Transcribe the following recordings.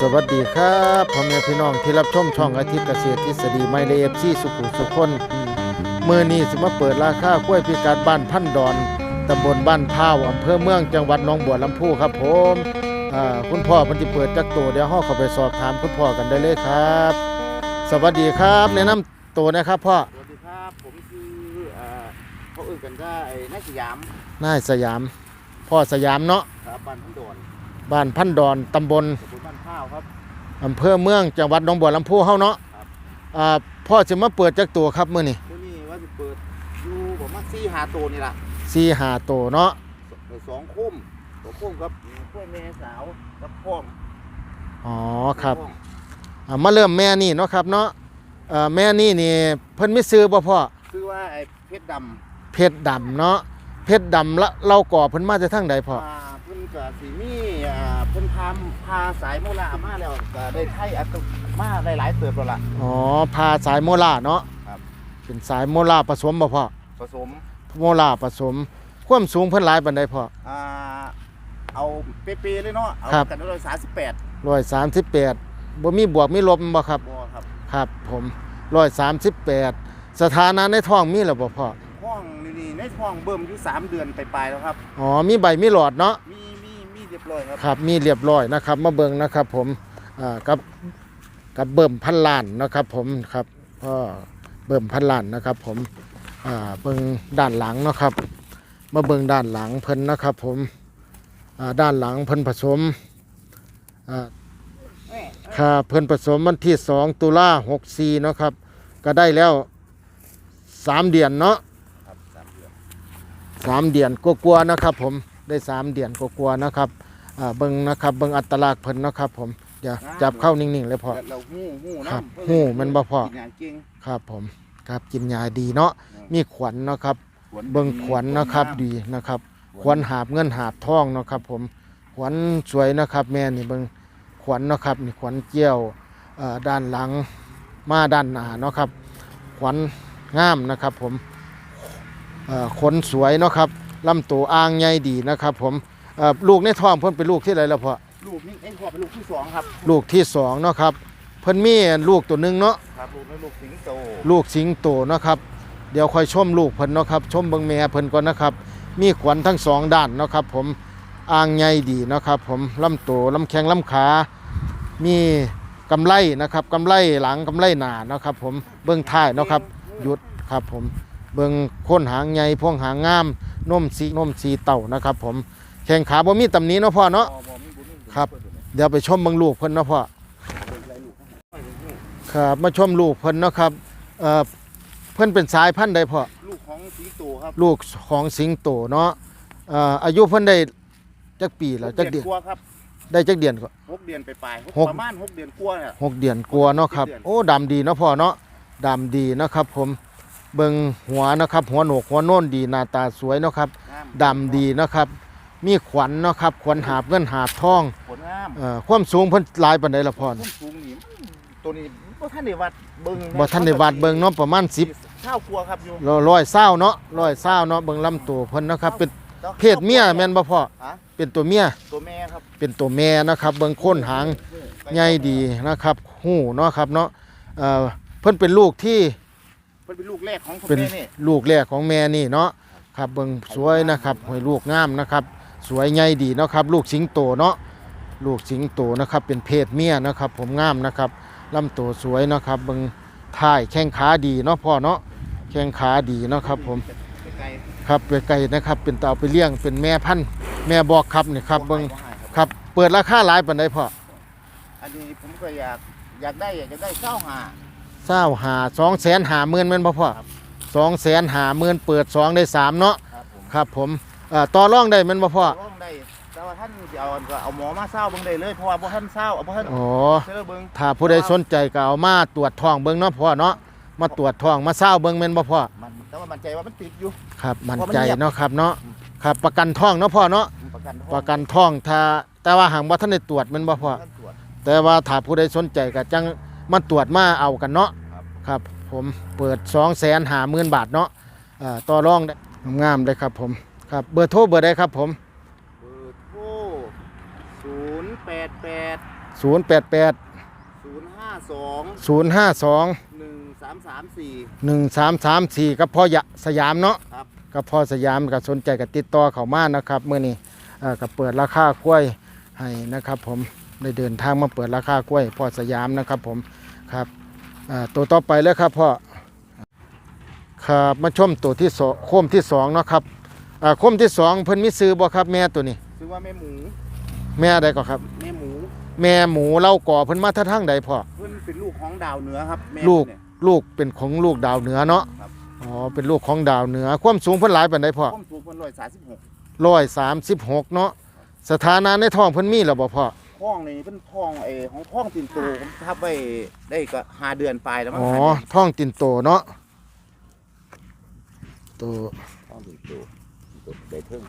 สวัสดีครับพ่อแม่พี่น้องที่รับชมช่องอาทิตย์เกษตรทฤษฎีไม่เลฟซีสุขุมสุขคนมือนี้สิมาเปิดราคากล้วยพิกัดบ้านพันดอนตำบลบ้านพร้าวอำเภอเมืองจังหวัดหนองบัวลำพูครับผมอ่าคุณพ่อมันจะเปิดจักตัวเดี๋ยวห้อเข้าไปสอบถามคุณพ่อกันได้เลยครับ สวัสดีครับแนะนำตัวนะครับพ่อสวัสดีครับ ผมคือเอ่อเขาเอื่นกันว่าไอ้นายสยามนายสยาม พ่อสยามเนาะครับบ้านพันโดน บ้านพันดอนตำบลตำบลบ้านข้าวครับอำเภอเมืองจังหวัดหนองบัวลำพูเฮาเนาะครับอ่าพ่อจะมาเปิดจักตัวครับมื้อนี้ที่นี่ว่าจะเปิดอยู่ผมว่าซี่หาตัวนี่ล่ะสี่หาตัวเนาะสสองคุ้มตัวคุ้มครับกล้วยแม่สาวกับพ่อมอ๋อครับพ่อมอ่ามาเริ่มแม่นี่เนาะครับเนาะเอ่อแม่นี่นี่เพิ่นไม่ซื้อบ่พ่อคือว่าไอ้เพชรดเพชรดำเนาะเพชรดำละเราก่อเพิ่นมาจากทางใดำพ่ออ่าเพิ่น กับสีมีอ่าเพิ่นพาพาสายโมลามาแล้วก็ได้ไทยอัตมาได้หลายเติบแล้วล่ะ อ๋อพาสายโมล่าเนาะครับ เป็นสายโมล่าผสมบ่พ่อผสมโมล่าผสม ความสูงเพิ่นหลายปานใดพ่อ อ่าเอาเป๊ะๆเลยเนาะเอาครับ กันด้วยสามสิบแปด138บ่มีบวกมีลบบ่ครับ บอครับครับผม138สถานะในท้องมีแล้วบ่พ่อ ห้องนี่นี่ในห้องเบิ่มอยู่สามเดือนไปปลายๆแล้วครับ อ๋อมีใบมีหลอดเนาะ มีมีมี เรียบร้อยครับครับมีเรียบร้อยนะครับ มาเบิ่งนะครับ ผมอ่ากับกับเบิ่มพันล้านนะครับ ผมครับก็เบิ่มพันล้านนะครับ ผมอ่าเบิ่งด้านหลังเนาะครับ มาเบิ่งด้านหลังเพิ่นนะครับ ผมอ่าด้านหลังเพิ่นผสมอ่าครับเพิ่นผสมวันที่ 2 ตุลา64เนาะครับ ก็ได้แล้ว 3 เดือนเนาะครับสามเดือนสามเดือนกลัวาๆนะครับ ผม ได้สามเดือนกลัวาๆนะครับอ่าเบิ่งนะครับเบิ่งอัตลักษณ์เพิ่นเนาะครับผมเดี๋ยวจับเข้านิ่งๆเลยพอแล้วเราหู้หู้ครับน้ำหู้มันบ่พอ กินงานเก่งครับผมครับกินยาดีเนาะมีขวัญเนาะครับ ขวัญเบิ่งขวัญนะครับขวัญดีนะครับน้ำขวัญหาบเงินหาบทองเนาะครับผมขวัญสวยนะครับ แม่นี่เบิ่งขวัญเนาะครับนี่ขวัญเกี้ยวเอ่อด้านหลังมาด้านหน้าเนาะครับ ขวัญงามนะครับผมเอ่อขนสวยเนาะครับ ลำตัวอ่างใหญ่ดีนะครับ ผมเอ่อลูกในท้องเพิ่นเป็นลูกที่ไรแล้วพ่อลูกนี่เอ็งขอเป็นลูกที่สองครับลูกที่สองเนาะครับเพิ่นมีลูกตัวหนึงเนาะครับลูกนี่ลูกสิงโตลูกสิงโตเนาะครับเดี๋ยวค่อยชมลูกเพิ่นเนาะครับชมเบิ่งแม่เพิ่นก่อนนะครับ มีขวัญทั้งสองด้านเนาะครับ ผมอ่างใหญ่ดีเนาะครับ ผมลำตัวลำแข้งลำขา มีกำไลนะครับกำไลหลังกำไลหน้าเนาะครับ ผมเบิ่งท้ายเนาะครับหยุดครับผม เบิ่งโคนหางใหญ่พวงหางงามนมสีนมสีเต่านะครับ ผมแข้งขาบ่มีตำหนี้เนาะพ่อเนาะบ่บ่มีบุญมีครับ เดี๋ยวไปชมเบิ่งลูกเพิ่นเนาะพ่อครับมาชมลูกเพิ่นเนาะครับเอ่อเพิ่นเป็นสายพันธุ์ใดพ่อลูกของสิงโตครับลูกของสิงโตเนาะเอ่ออายุเพิ่นได้จักปีแล้วจักเดือนกลัวาครับได้จักเดือนก็ หกเดือนไปปลายๆหก ประมาณหกเดือนกลัวาเนี่ย หกเดือนกลัวาเนาะครับหกเดือนโอ้ดำดีเนาะพ่อเนาะดำดีนะครับผม เบิ่งหัวนะครับ หัวโหนกหัวโน่นดีหน้าตาสวยเนาะครับงามดำดีนะครับ มีขวัญเนาะครับขวัญหาบเงินหาบทองผลงามเอ่อความสูงเพิ่นหลายปานใดละพ่อต้นสูงนี่ตัวนี้บ่ท่านได้วัดเบิ่งะบ่ทันได้วาดเบิ่งเนาะประมาณ10ข้าวครัวครับอยู่ ร้อยเศร้าเนาะร้อยเศร้าเนาะเบิ่งลำตัวเพิ่นนะครับ เป็นเพศเมียแม่นบ่พ่อฮะ เป็นตัวเมียตัวแม่ครับเป็นตัวแม่นะครับ เบิ่งโคนหางใหญ่ดีนะครับหูเนาะครับเนาะเอ่อเพิ่นเป็นลูกที่เพิ่นเป็นลูกแรกของคุณเป็นแม่นี่ลูกแรกของแม่นี่เนาะครับเบิ่งสวยนะครับหอยลูกงามนะครับ สวยใหญ่ดีเนาะครับ ลูกสิงโตเนาะลูกสิงโตนะครับเป็นเพศเมียนะครับ ผมงามนะครับลำตัวสวยนะครับเบิ่งท้ายแข้งขาดีเนาะพ่อเนาะแข้งขาดีเนาะครับผมไกลครับไปไก่นะครับ เป็นเตาไปเลี้ยงเป็นแม่พันธุ์แม่บอกครับนี่ครับเบิ่งบ่ให้ครับครับเปิดราคาหลายปานใดพ่ออันนี้ผมก็อยากอยากได้อยากจะได้เก้าหา เศร้าหาสองแสนหาหมื่นแม่นบ่พ่อครับสองแสนหาหมื่นเปิดสองได้สามเนาะครับผมครับผมเอ่อต่อรองได้แม่นบ่พ่อร้องได้แต่ว่าท่านจะเอาก็เอาหมอมาเศร้าเบิ่งได้เลยเพราะว่าบ่ท่านเศร้าเอาบ่ท่านอ๋อเชื่อเบิ่งถ้าผู้ใดสนใจก็เอามาตรวจท้องเบิ่งเนาะพ่อเนาะมาตรวจท้องมาเศร้าเบิ่งแม่นบ่พ่อมันแต่ว่ามันใจว่ามันติดอยู่ ครับมั่นเพราะมันใจเงียบเนาะครับเนาะครับประกันท้องเนาะพ่อเนาะประกันประกันท้องถ้าแต่ว่าหางบ่ทันได้ตรวจแม่นบ่พ่อ ท่านตรวจแต่ว่าถ้าผู้ใดสนใจก็จังมาตรวจมาเอากันเนาะ ครับครับผมเปิด2 0 0 0 0หาหมื่นบาทเนาะเอ่อต่อรองได้งามเลยครับผมครับเบอร์โทรเบอร์ใดครับผมเบอร์โทร088ศูนย์แปดแปดศูนย์ห้าสองศูนย์ห้าสองหนึ่งสามสามสี่หนึ่งสามสามสี่กับพ่อยะสยามเนาะครับกับพ่อสยามก็สนใจกับติดต่อเขามานะครับเมื่อนี้เอ่อก็เปิดราคากล้วยให้นะครับผมได้เดินทางมาเปิดราคากล้วยพ่อสยามนะครับผมครับอ่า ตัวต่อไปเลยครับพ่อครับมาชมตัวที่สองโคมที่สองเนาะครับอ่าโคมที่สองเพิ่นมีซื้อบ่ครับแม่ตัวนี้ชื่อว่าแม่หมู แม่ใดก็ครับ แม่หมู แม่หมูเล่าก่อเพิ่นมาท่าทางใดพ่อเพื่อนเป็นลูกของดาวเหนือครับแม่ลูกเนี่ยลูกเป็นของลูกดาวเหนือเนาะครับอ๋อเป็นลูกของดาวเหนือ ความสูงเพิ่นหลายปานใดพ่อข้อมสูงเพิ่นร้อยสามสิบหกร้อยสามสิบหกเนาะสถานะในท้องเพิ่นมีแล้วบ่พ่อ ท้องนี่เป็นท้องเอของท้องตินโตผมทับไว้ได้ก็ห้าเดือนปลายแล้วมั้งอ๋อห้าเดือนท้องตินโตเนาะตัวท้องตินโตตินโตใบเทิง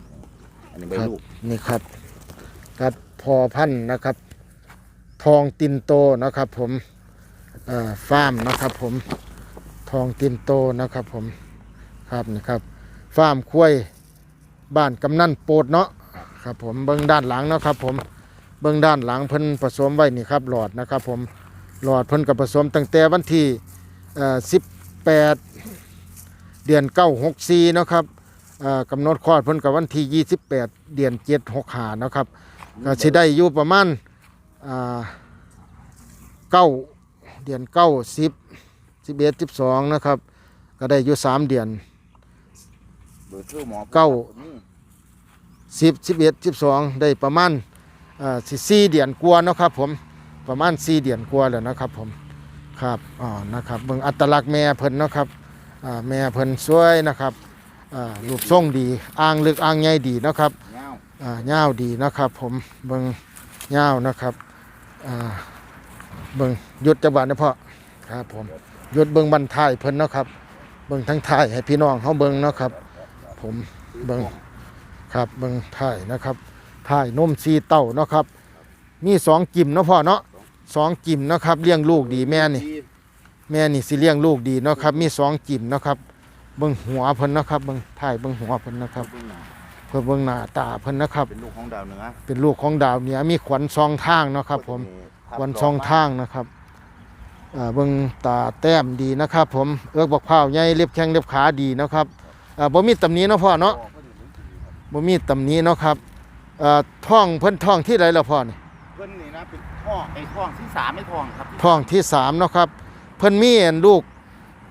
อันนี้ใบครับลูกนี่ครับครับพอพันธุ์นะครับ ทองตินโตนะครับ ผมเอ่อฟาร์มนะครับ ผมทองตินโตนะครับ ผมครับนี่ครับฟาร์มคุ้ยบ้านกำนันโปดเนาะครับผมเบื้องด้านหลังเนาะครับผม เบื้องด้านหลังเพิ่นผสมไว้นี่ครับหลอดนะครับผมหลอดเพิ่นกับผสมตั้งแต่วันที่เอ่อ18 เดือน9 6 4เนาะครับเอ่อกำหนดคลอดเพิ่นกับวันที่ 28 เดือน7 6 5เนาะครับก็สิได้อยู่ประมาณอ่าเก้าเดือน9 10 11 12นะครับ ก็ได้อยู่3เดือนเบอร์โทรหมอเก้าอืม10 11 12ได้ประมาณ อ่สิ4เดือนกว่าเนาะครับผมประมาณ4เดือนกว่าแล้วนะครับผมครับอ่านะครับเบิ่งอัตลักษณ์แม่เพิ่นเนาะครับแม่เพิ่นสวยนะครับรูปทรงดีอ่างลึกอ่างใหญ่ดีเนาะครับเงาอ่ดีนะครับผมเบิ่งเง่านะครับเบิ่งยุดจังหวะนะพ่อครับผมยุดเบิ่งบันทายเพิ่นเนาะครับเบิ่งทั้งท้ายให้พี่น้องเฮาเบิ่งเนาะครับ ผมเบิ่งครับเบิ่งท้ายนะครับ ท้ายนมซีเต้าเนาะครับ มีสองกิ่มเนาะพ่อเนาะสองกิ่มเนาะครับเลี้ยงลูกดีแม่นี่ดีแม่นี่สิเลี้ยงลูกดีเนาะครับ มีสองกิ่มเนาะครับเบิ่งหัวเพิ่นเนาะครับเบิ่งท้ายเบิ่งหัวเพิ่นนะครับเบื้องหน้าเพื่อเบิ่งหน้าตาเพิ่นนะครับ เป็นลูกของดาวเหนือเป็นลูกของดาวเหนือมีขวัญซองทางเนาะครับ ผมทับขวัญซองทางนะครับอ่าเบิ่งตาแต้มดีนะครับ ผมเอื้อกบักพร้าวใหญ่เล็บแข้งเล็บขาดีนะครับอ่าบ่มีตำหนิเนาะพ่อเนาะบ่มีตำหนิเนาะครับ อ่าท้องเพิ่นท้องที่ไรล่ะพ่อนี่เพิ่นนี่นะเป็นท้องไอ้ท้องที่สามไม่ท้องครับท้องที่สามเนาะครับ เพิ่นมีอันลูก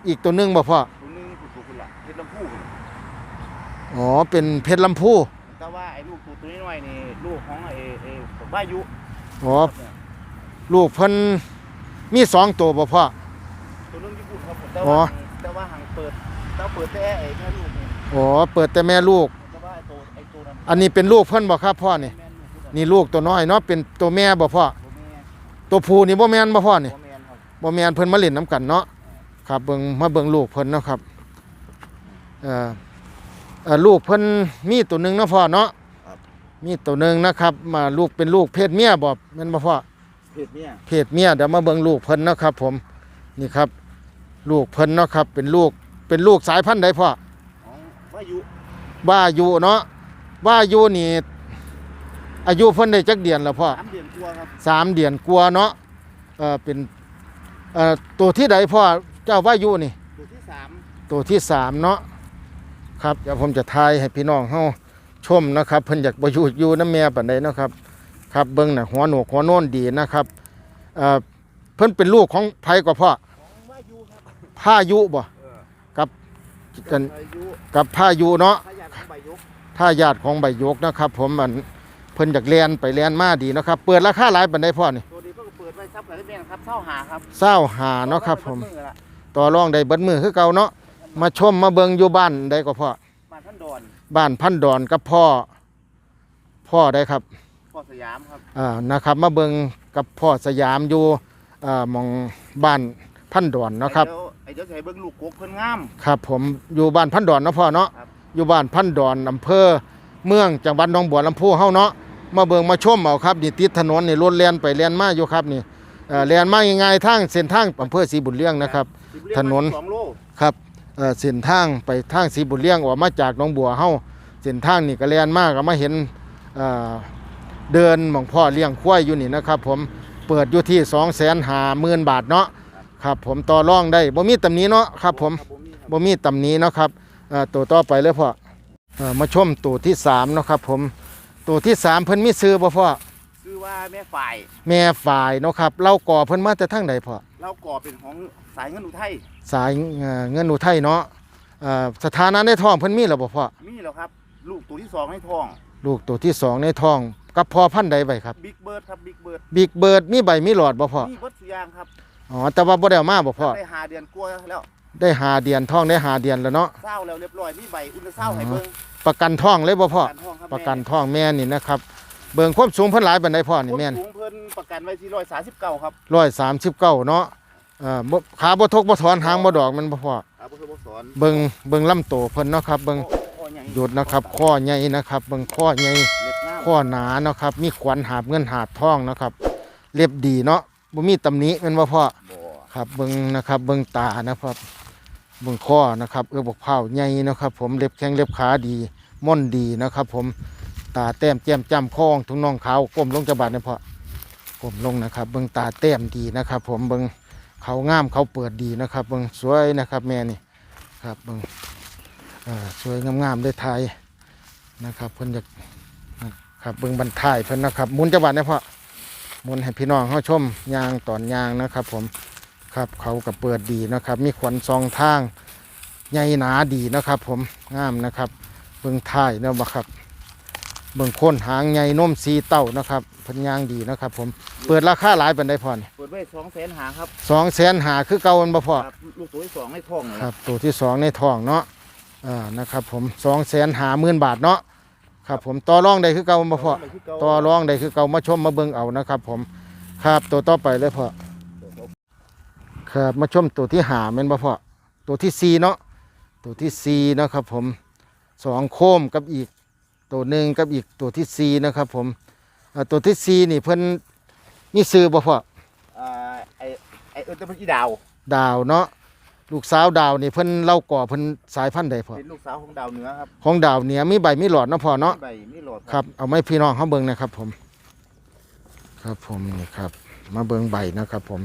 อีกตัวหนึงบ่พ่อตัวหนึงคือตัวคุณล่ะเพชรลำพูอ๋อเป็นเพชรลำพูแต่ว่าไอ้ลูกตัวตัวน้อยๆนี่ลูกของไอ้ไอ้วายุอ๋อลูกเพิ่นมีสองตัวบ่พ่อ ตัวนึงญี่ปุ่นครับผมแต่อ๋อ ว่าแต่ว่าหางเปิดแต่เปิดแต่ไอ้แม่ลูกนี่อ๋อเปิดแต่แม่ลูก อ้ตัวนั้นอันนี้เป็นลูกเพิ่นบ่ครับพ่อนี่แม่ลูกคือนี่ลูกตัวน้อยเนาะเป็นตัวแม่บ่พ่อบ่แม่ตัวผู้นี่บ่แม่นบ่พ่อนี่บ่แม่นครับบ่แม่นเพิ่นมาเล่นน้ำกันเนาะครับเบิ่งมาเบิ่งลูกเพิ่นเนาะครับเอ่อเอ่อลูกเพิ่นมีตัวหนึงเนาะพ่อเนาะมีตัวหนึงนะครับมาลูกเป็นลูกเพศเมียบ่แม่นบ่พ่อเพศเนี่ยเพศเมียเดี๋ยวมาเบิ่งลูกเพิ่นเนาะครับ ผมนี่ครับ ลูกเพิ่นเนาะครับ เป็นลูกเป็นลูกสายพันธุ์ใดพ่อของวายุว่าอยู่เนาะ ว่าอยู่นี่อายุเพิ่นได้จักเดือนแล้วพ่อสามเดือนกว่าครับสามเดือนกลัวาเนาะเออเป็นเอ่อตัวที่ใดพ่อเจ้าว่าอยู่นี่ตัวที่สามตัวที่สามเนาะครับเดี๋ยวผมจะทายให้พี่น้องเฮาชมนะครับเพิ่นอยากบ่อยู่อยู่น้ำแม่ปานใดเนาะครับครับเบิ่งน่ะหัวหนวกหัวโน่นดีนะครับเอ่อเพิ่นเป็นลูกของไผกว่าพ่อของวายุครับพายุบ่เออกับกันวายุกับพายุเนาะพยาของใบยุก ถ้าญาติของใบยกนะครับ ผมมันเพิ่นอยากเรียนไปเรียนมาดีเนาะครับ เปิดราคาหลายปานใดพ่อนี่ตัวนี้ก็เปิดไว้ซับหลายแม่นครับเช่าหาครับเศร้าหาเนาะครับ ผมอละต่อรองได้เบิดมือคือเก่าเนาะมาชมมาเบิงอยู่บ้านได้ก็พ่อมาท่านดอนบ้านพันดอนกับพ่อ พ่อได้ครับพ่อสยามครับอ่านะครับ มาเบิงกับพ่อสยามอยู่อ่าหมองบ้านพันดอนเนาะครับไอ้เดี๋ยวไอ้เดี๋ยวจะให้เบิ่งลูกกกเพิ่นงามครับ ผมอยู่บ้านพันดอนเนาะพ่อเนาะครับ อยู่บ้านพันดอนอำเภอ เมืองจังหวัดหนองบัวลำพูเฮาเนาะมาเบิงมาชมเอาครับนี่ติดถนนนี่รถแล่นไปแล่นมาอยู่ครับนี่เอ่อแล่นมาง่ายๆทางเส้นทางอำเภอศรีบุญเลี้ยงนะครับสิบเรียกถนนมาสองโลครับเอ่อเส้นทางไปทางสีบุญเลี้ยงออกมาจากหนองบัวเฮาเส้นทางนี่ก็แล่นมากก็มาเห็นเอ่อเดินหมองพ่อเลี้ยงควายอยู่นี่นะครับ ผมเปิดอยู่ที่2 5 0 0 0 0บาทเนาะครับ ผมต่อรองได้บ่มีตำหนี้เนาะครับผมครับผมนี่ครับบ่มีตำหนี้เนาะครับเอ่อ ตัวต่อไปเลยพ่อเอ่อมาชมตัวที่สามเนาะครับผม ตัวที่สามเพิ่นมีซื้อบ่พ่อชื่อว่าแม่ฝ่าย แม่ฝ่ายเนาะครับเล่าก่อเพิ่นมาแต่ทางใดพ่อเราก่อเป็นของสายเงินอุทัยสายเอ่อเงินอุทัยเนาะเอ่อสถานะในท้องเพิ่นมีแล้วบ่พ่อมีแล้วครับ ลูกตัวที่สองในท้อง ลูกตัวที่สองในท้องกับพ่อพันธุ์ใดไปครับบิ๊กเบิร์ดครับบิ๊กเบิร์ดบิ๊กเบิร์ดมีใบมีหลอดบ่พ่อมีเบิร์ดสุยางครับอ๋อแต่ว่าบ่ได้เอามาบ่พ่อได้หาเดือนกลัวาแล้ว ได้หาเดือนท้องได้หาเดือนแล้วเนาะเศร้าแล้วเรียบร้อยมีใบอุลตราเศร้าให้เบิ่งประกันท้องเลยบ่พ่อการท้องครับประกันท้องแม่นี่นะครับ เบิ่งความสูงเพิ่นหลายปานใดพ่อแม่นี่แม่นสูงเพิ่นประกันไว้ที่ร้อยสามสิบเก้าครับ139เนาะเอ่อบ่ขาบ่ทกบ่ถอนหางบ่ดอกมันบ่พ่อ อาบุษบสอนเบิ่งเบิ่งลำโตเพิ่นเนาะครับเบิ่งข้อใหญ่หยุดนะครับข้อใหญ่นะครับ เบิ่งข้อใหญ่ เล็บงามข้อหนาเนาะครับ มีขวัญหาบเงินหาบทองนะครับ เรียบดีเนาะบ่มีตำหนิแม่นบ่พ่อบ่ครับเบิ่งนะครับ เบิ่งตานะครับ เบิ่งข้อนะครับเออบกเผาใหญ่นะครับ ผมเล็บแข้งเล็บขาดีม่อนดีนะครับ ผมตาแต้มแจ่มจ้ำข้องทุงน่องขาวก้มลงจะบาดเนี่ยพอก้มลงนะครับ เบิ่งตาแต้มดีนะครับ ผมเบิ่งเขางามเขาเปิดดีนะครับ เบิ่งสวยนะครับแม่นี่ครับเบิ่งเอ่อสวยงามๆได้ไทยนะครับเพิ่นอยากครับเบิ่งบรรทายเพิ่นนะครับมุนจะบาดเนี่ยพอมุนให้พี่น้องเขาชมยางตอนยางนะครับ ผม ครับเขากับเปิดดีนะครับ มีขวัญซองทางใหญ่หนาดีนะครับ ผมงามนะครับ เบิ่งท้ายเนาะบ่ครับ เบิ่งโคนหางใหญ่นมสีเต้านะครับเพันยางดีนะครับ ผมเปิดราคาหลายเป็นได้พอนี่เปิดไว้สองแสนหาครับสองแสนหาคือเก่ามันบ่พอครับลูกตัวที่สองในท้องเลยครับตัวที่สองในท้องเนาะอ่านะครับผมสองแสนหาหมื่นบาทเนาะครับ ผมต่อรองได้คือเก่ามันบ่พอ ต่อรองได้คือเก่ามาชมมาเบิ่งเอานะครับ ผมครับตัวต่อไปเลยพอ ครับมาชมตัวที่หาแม่นบ่พ่อตัวที่สี่เนาะตัวที่สี่เนาะครับผมสองโคมกับอีกตัวหนึ่งกับอีกตัวที่สี่นะครับผมอ่าตัวที่สี่นี่เพิ่นมีซื้อบ่พ่ออ่าไอไอเอิ้นแต่เพิ่นอีดาว ดาวเนาะลูกสาวดาวนี่เพิ่นเล่าก่อเพิ่นสายพันธุ์ใดพ่อเป็นลูกสาวของดาวเหนือครับของดาวเหนี่ยมีใบมีหลอดเนาะพ่อเนาะใบมีโหลดครับเอาไม้พี่น้องเขาเบิ่งนะครับผม ครับผมนี่ครับ มาเบิ่งใบนะครับผม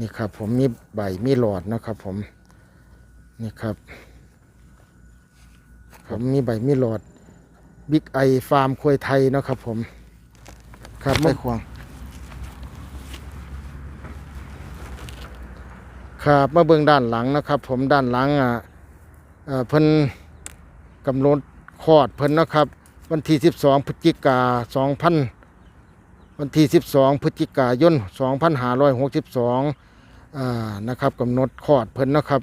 นี่ครับ ผมมีใบมีหลอดนะครับ ผมนี่ครับ ผมมีใบมีหลอดบิ๊กไอฟาร์มควยไทยเนาะครับ ผม ครับไม่ควง ครับมาเบิ่งด้านหลังนะครับ ผมด้านหลังอะเอ่อเพิ่นกำหนดคลอดเพิ่นนะครับ วันที่ 12 พฤศจิกา2000วันที่ 12 พฤศจิกายน 2562อ่า นะครับกำหนดคลอดเพิ่นนะครับ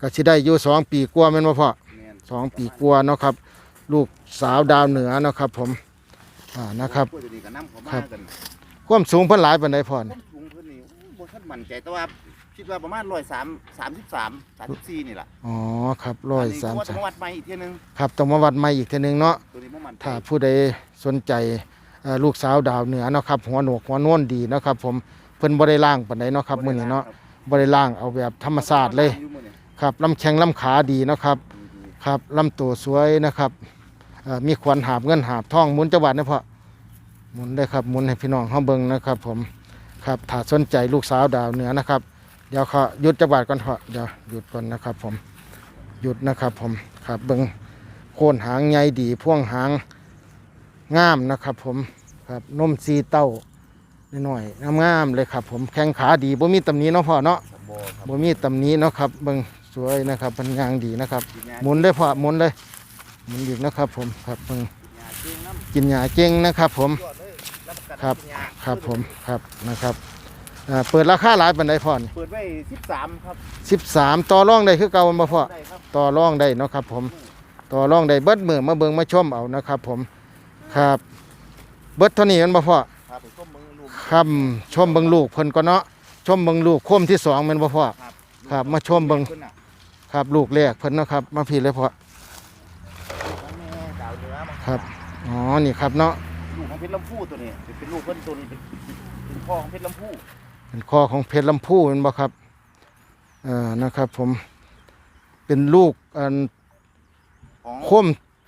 ก็สิได้อยู่2ปีกว่าแม่นบ่พ่อแม่นสองปีกว่าเนาะครับ ลูกสาวดาวเหนือเนาะครับ ผมอ่านะครับพวกตัวนี้ก็นำเขาครัมาบกันความสูงเพิ่นหลายปานใดพ่อต้นี่นสูงเพิ่นนี่โอ้บ่ทันมั่นใจแต่ว่าคิดว่าประมาณ103 33 34นี่ล่ะอ๋อครับร้อยนนี้สามก็สามจังหวัดใหม่อีกเที่ยหนึงครับต้องมาวัดใหม่อีกเทีนึงเนาะตัวนี้บ่มั่นใจถ้าผู้ใดสนใจเอ่อลูกสาวดาวเหนือเนาะครับ หัวโหนกหัวโน้นดีเนาะครับ ผม เพิ่นบ่ได้ล่างปานใดเนาะครับมื้อนี้เนาะบ่ได้ล่างเอาแบบธรรมชาติเลยอยู่มื้อนี้ครับลำแข้งลำขาดีเนาะครับดีครับลำตัวสวยนะครับเอ่อมีขวัญหาบเงินหาบทองหมุนจังหวัดนะพ่อหมุนได้ครับหมุนให้พี่น้องเฮาเบิ่งนะครับ ผมครับถ้าสนใจลูกสาวดาวเหนือนะครับ เดี๋ยวเขาหยุดจังหวัดก่อนเถอะเดี๋ยวหยุดก่อนนะครับ ผมหยุดนะครับ ผมครับเบิ่งโคนหางใหญ่ดีพ่วงหางงามนะครับ ผมครับนมสีเต้า หน่อยๆงามๆเลยครับ ผมแข้งขาดีบ่มีตำหนิเนาะพ่อเนาะๆครับบ่ครับบ่มีตำหนิเนาะครับเบิ่งสวยนะครับเป็นยางดีนะครับกินยาหมุนเลยพอหมุนเลยหมุนอีกนะครับ ผมครับเบิ่งกินยาเก่งน้ำกินหญ้าเก่งนะครับ ผมยอดเลยรับประกันครับกินยาครับผมครับนะครับอ่าเปิดราคาหลายปานใดพ่อนี่เปิดไว้13ครับ13ต่อรองได้คือเก่ามันบ่พ่อได้ครับต่อรองได้เนาะครับ ผมต่อรองได้เบิดมือมาเบิ่งมาชมเอานะครับ ผมครับ เบิดเท่านี้มันบ่พ่อครับไปส้มมือลูก คำชมเบิ่งลูกเพิ่นก็เนาะชมเบิ่งลูกโคมที่สองแม่นบ่พ่อครับครับ มาชมเบิ่งพิ่นน่ะครับลูกแรกเพิ่นเนาะครับ มาพี่เลยพ่อทั้งแม่ดาวเหนือมาครับอ๋อนี่ครับเนาะลูกของเพชรลำพูตัวนี้เป็นลูกเพิ่นตัวนี้เป็นเป็นพ่อของเพชรลำพูเป็นคอของเพชรลำพูแม่นบ่ครับเอ่อนะครับผมเป็นลูกอันของโคม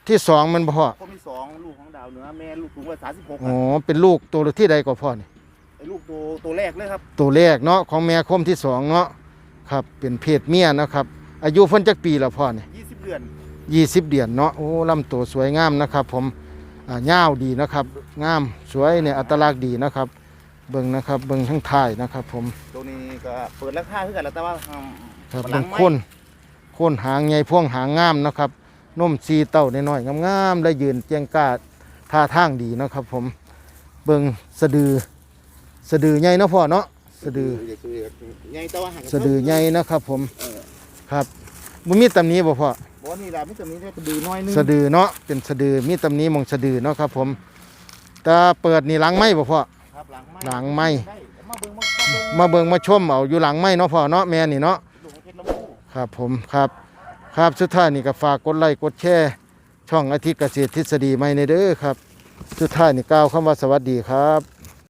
ที่สองแมันบ่พ่อคนที่สองลูกของดาวเหนือแม่ลูกสูงกว่าสามสิบหกอ๋อเป็นลูกตัวที่ใดก็พ่อนี่ ไอ้ลูกตัวตัวแรกเลยครับตัวแรกเนาะของแม่คมที่สองเนาะครับเป็นเพศเมียนะครับ อายุเพิ่นจักปีแล้วพ่อเนี่ย20เดือนยี่สิบเดือนเนาะโอ้ลำตัวสวยงามนะครับ ผมอ่าเงาวดีนะครับงามสวยเนี่ยอัตลักษณ์ดีนะครับ เบิ่งนะครับเบิ่งทั้งท้ายนะครับ ผมตัวนี้ก็เปิดราคาคือกันแล้วแต่ว่าอืมครับหลัเบิ่งงไม้โคนโคนหางใหญ่พ่วงหางงามนะครับนมซีเต้าน้อยๆงามๆและยืนเจียงกาดท่าทางดีนะครับ ผมเบิ่งสะดือ สะดือใหญ่เนาะพ่อเนาะสะดือใหญ่แต่ว่าห่างสะดือใหญ่นะครับ ผมเออครับบ่มีตำหนี้บ่พ่อบ่นี่ล่ะมีแต่มีแต่สะดือน้อยนึงสะดือเนาะเป็นสะดือมีตำหนี้มองสะดือเนาะครับ ผมแต่เปิดนี่หลังไม้บ่พ่อครับหลังไม้หลังไม้ได้มาเบิ่งมาเบิ่งมาเบิ่งมาชมเอาอยู่หลังไม้เนาะพ่อเนาะแม่นี่เนาะลูกของเพชรละมูครับผมครับครับสุดท้ายนี่ก็ฝากกดไลค์กดแชร์ช่องอาทิตย์เกษตรทฤษฎีใหม่ในเด้อครับ สุดท้ายนี่กล่าวคำว่าสวัสดีครับ